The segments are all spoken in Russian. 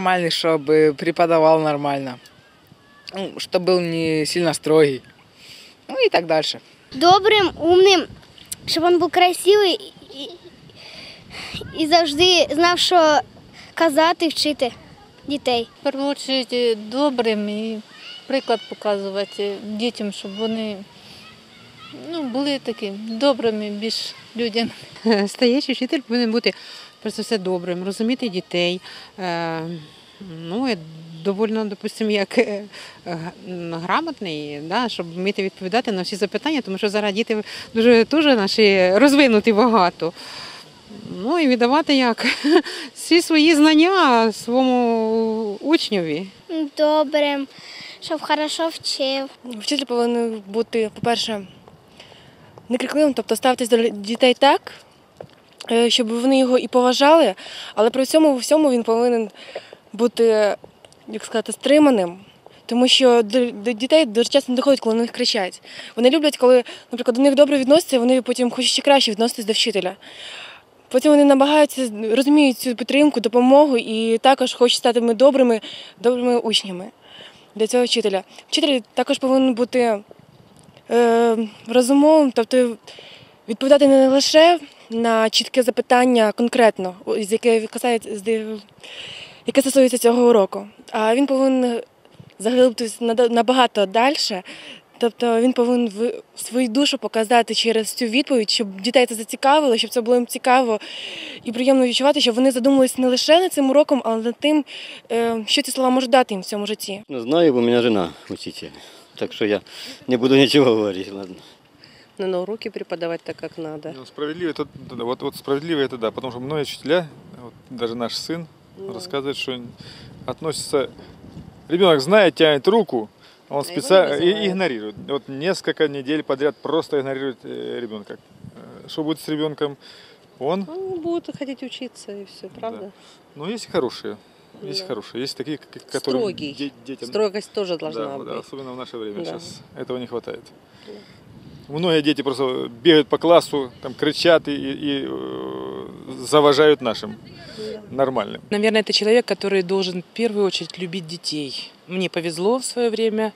нормальный, чтобы преподавал нормально. Ну, чтобы был не сильно строгий. Ну и так дальше. Добрим, умним, щоб він був красивий і, і завжди знав, що казати, вчити дітей. В першу чергу добрим і приклад показувати дітям, щоб вони ну, були такі добрими, більш людям. Стаючий вчитель повинен бути перш за все добрим, розуміти дітей. е, Ну, і доволі, допустимо, як е, грамотний, да, щоб вміти відповідати на всі запитання, тому що зараз діти дуже теж наші розвинуті багато. Ну і віддавати як всі свої знання своєму учневі. Добрим, щоб хорошо вчив. Вчитель повинен бути, по-перше, некрикливим, тобто ставитись до дітей так, щоб вони його і поважали, але при цьому всьому він повинен бути, як сказати, стриманим. Тому що до, дітей дуже часто не доходить, коли на них кричать. Вони люблять, коли, наприклад, до них добре відносяться, вони потім хочуть ще краще відноситись до вчителя. Потім вони намагаються розуміють цю підтримку, допомогу і також хочуть стати ми добрими, добрими учнями для цього вчителя. Вчитель також повинен бути е, розумовим, тобто відповідати не лише на чітке запитання конкретно, з яке яке стосується цього уроку, а він повинен заглибитися нада- набагато далі. Тобто він повинен свою душу показати через цю відповідь, щоб дітей це зацікавило, щоб це було їм цікаво і приємно відчувати, щоб вони задумувалися не лише над цим уроком, але над тим, е, що ці слова можуть дати їм в цьому житті. Ну, знаю, у меня жена учитель. Так что я не буду ничего говорить, ладно. Ну, на уроки преподавать так, как надо. Ну, справедливо, это, да, вот, вот справедливо это да, потому что многие учителя, вот даже наш сын, рассказывает, что относится... Ребенок знает, тянет руку, а он А специально игнорирует. Вот несколько недель подряд просто игнорирует э, ребенка. Э, Что будет с ребенком? Он, Ну, будут хотеть учиться и все, правда? ну, есть и хорошие. Есть Да. хорошие, есть такие, которые Строгий. де- детям... Строгость тоже Да, должна да, быть. особенно в наше время Да. сейчас этого не хватает. Многие дети просто бегают по классу, там кричат и, и- э, заважают нашим нормальным. Наверное, это человек, который должен в первую очередь любить детей. Мне повезло в свое время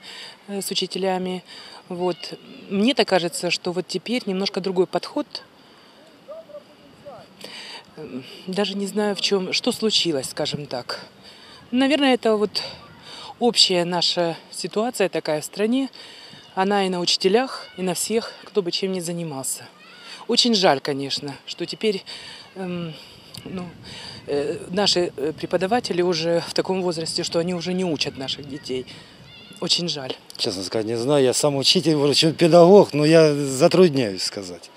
э, с учителями. Вот. Мне так кажется, что вот теперь немножко другой подход. Эм, Даже не знаю, в чем, что случилось, скажем так. Наверное, это вот общая наша ситуация такая в стране. Она и на учителях, и на всех, кто бы чем ни занимался. Очень жаль, конечно, что теперь эм, ну, э, наши э, преподаватели уже в таком возрасте, что они уже не учат наших детей. Очень жаль. Честно сказать, не знаю. Я сам учитель, врачом педагог, но я затрудняюсь сказать.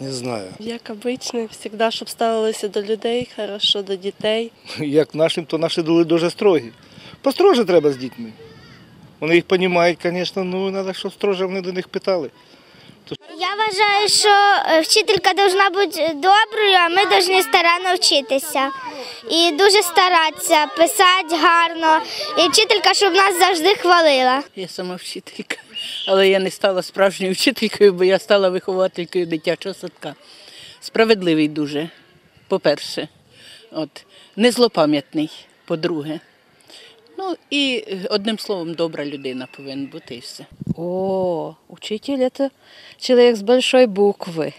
Не знаю. Як обично, завжди, щоб ставилися до людей, хорошо до дітей. Як нашим, то наші були дуже строгі. Построже треба з дітьми. Вони їх розуміють, звісно, ну треба, щоб строже вони до них питали. Я вважаю, що е, вчителька повинна бути доброю, а ми повинні старанно вчитися. І дуже старатися, писати гарно. І вчителька, щоб нас завжди хвалила. Я сама вчителька, але я не стала справжньою вчителькою, бо я стала вихователькою дитячого садка. Справедливий дуже, по-перше, от, не злопам'ятний, по-друге. Ну і одним словом, добра людина повинна бути і все. О, учитель это человек с большой буквы,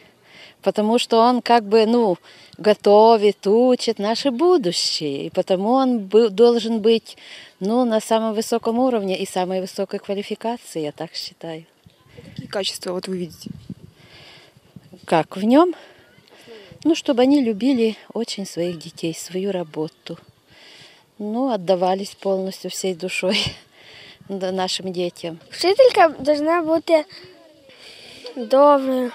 потому что он как бы, ну, готовит, учит наше будущее, и потому он бы- должен быть, ну, на самом высоком уровне и самой высокой квалификации, я так считаю. Какие качества вот вы видите? Как в нем? Ну, чтобы они любили очень своих детей, свою работу. Ну, отдавались полностью всей душой нашим детям. Вчителька повинна бути доброю,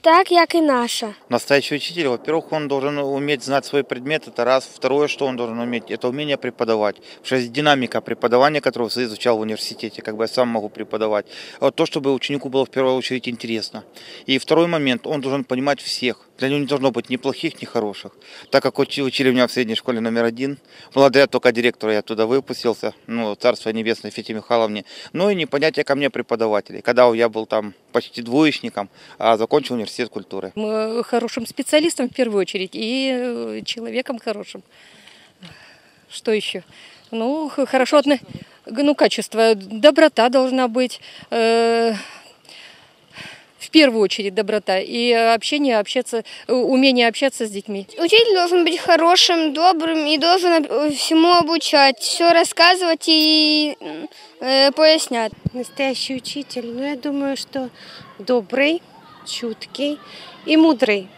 так як і наша. Настоящий учитель, во-первых, он должен уметь знать свой предмет, это раз. Второе, что он должен уметь, это умение преподавать. Потому что есть динамика преподавания, которую я изучал в университете, как бы я сам могу преподавать. Вот то, чтобы ученику было в первую очередь интересно. И второй момент, он должен понимать всех. Для него не должно быть ни плохих, ни хороших. Так как учи- учили меня в средней школе номер один, благодаря только директору я туда выпустился, ну, царство небесное Фете Михайловне, ну и непонятие ко мне преподавателей. Когда я был там почти двоечником, а закончил университет культуры. Мы хорошим специалистом в первую очередь и э, человеком хорошим. Что еще? Ну, хорошо Ну, качество. Доброта должна быть. э, первую очередь доброта. И общение, общаться, э, умение общаться с детьми. Учитель должен быть хорошим, добрым и должен об- всему обучать, все рассказывать и э, пояснять. Настоящий учитель, ну, я думаю, что добрый, чуткий и мудрый.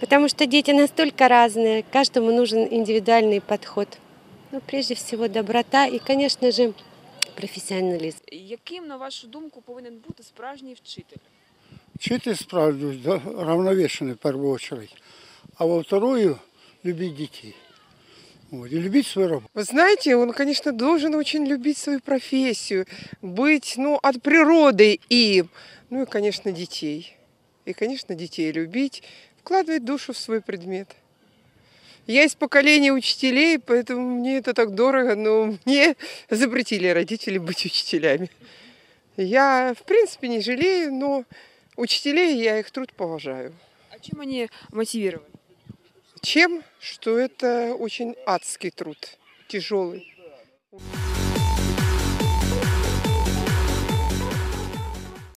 Потому что дети настолько разные, каждому нужен индивидуальный подход. Ну, прежде всего, доброта и, конечно же, профессионализм. Яким, на вашу думку, повинен бути справжній вчитель? Вчитель справді да, равновешенный в первую очередь, а во вторую любить детей. Вот, и любить свою работу. Вы знаете, он, конечно, должен очень любить свою профессию, быть, ну, от природы им. Ну и, конечно, детей. И, конечно, детей любить, вкладывать душу в свой предмет. Я из поколения учителей, поэтому мне это так дорого, но мне запретили родители быть учителями. Я, в принципе, не жалею, но учителей я их труд поважаю. А чем они мотивировали? Чем? Что это очень адский труд, тяжелый.